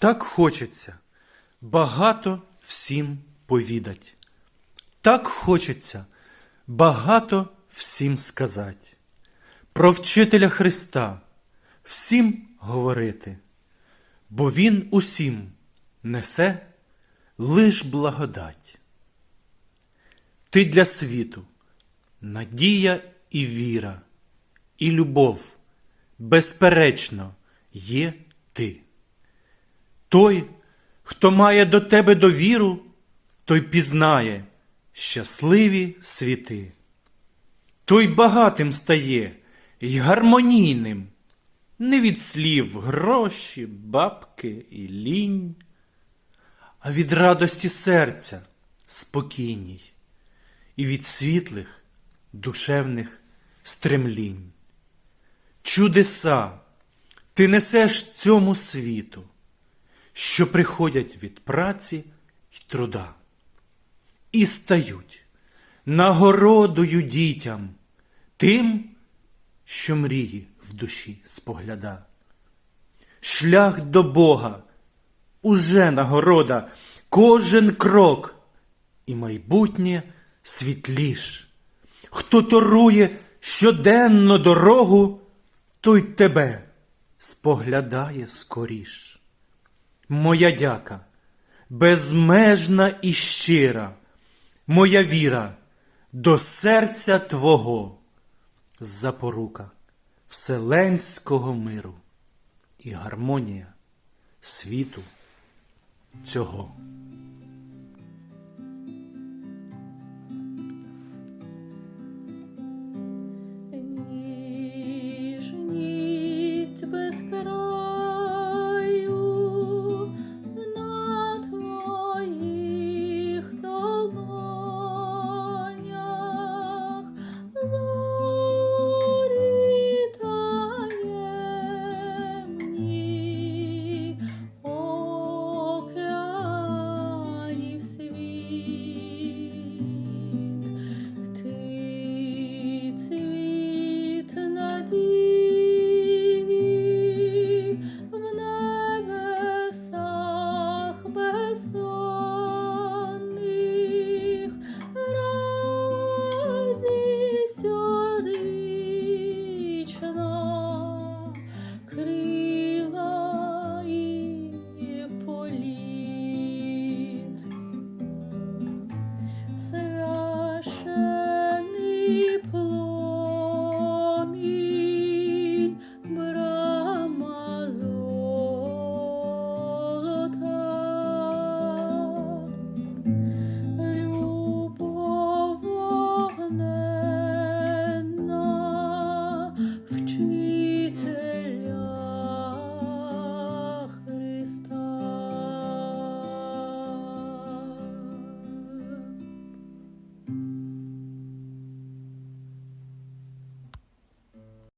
Так хочеться багато всім повідать. Так хочеться багато всім сказать. Про вчителя Христа всім говорити, бо Він усім несе лиш благодать. Ти для світу надія і віра, і любов, безперечно, є ти. Той, хто має до тебе довіру, той пізнає щасливі світи. Той багатим стає й гармонійним, не від слів гроші, бабки і лінь, а від радості серця спокійній і від світлих душевних стремлінь. Чудеса ти несеш цьому світу, що приходять від праці й труда, і стають нагородою дітям тим, що мрії в душі спогляда. Шлях до Бога уже нагорода, кожен крок і майбутнє світліш. Хто торує щоденно дорогу, той тебе споглядає скоріш. Моя дяка безмежна і щира, моя віра до серця Твого, запорука вселенського миру і гармонія світу цього.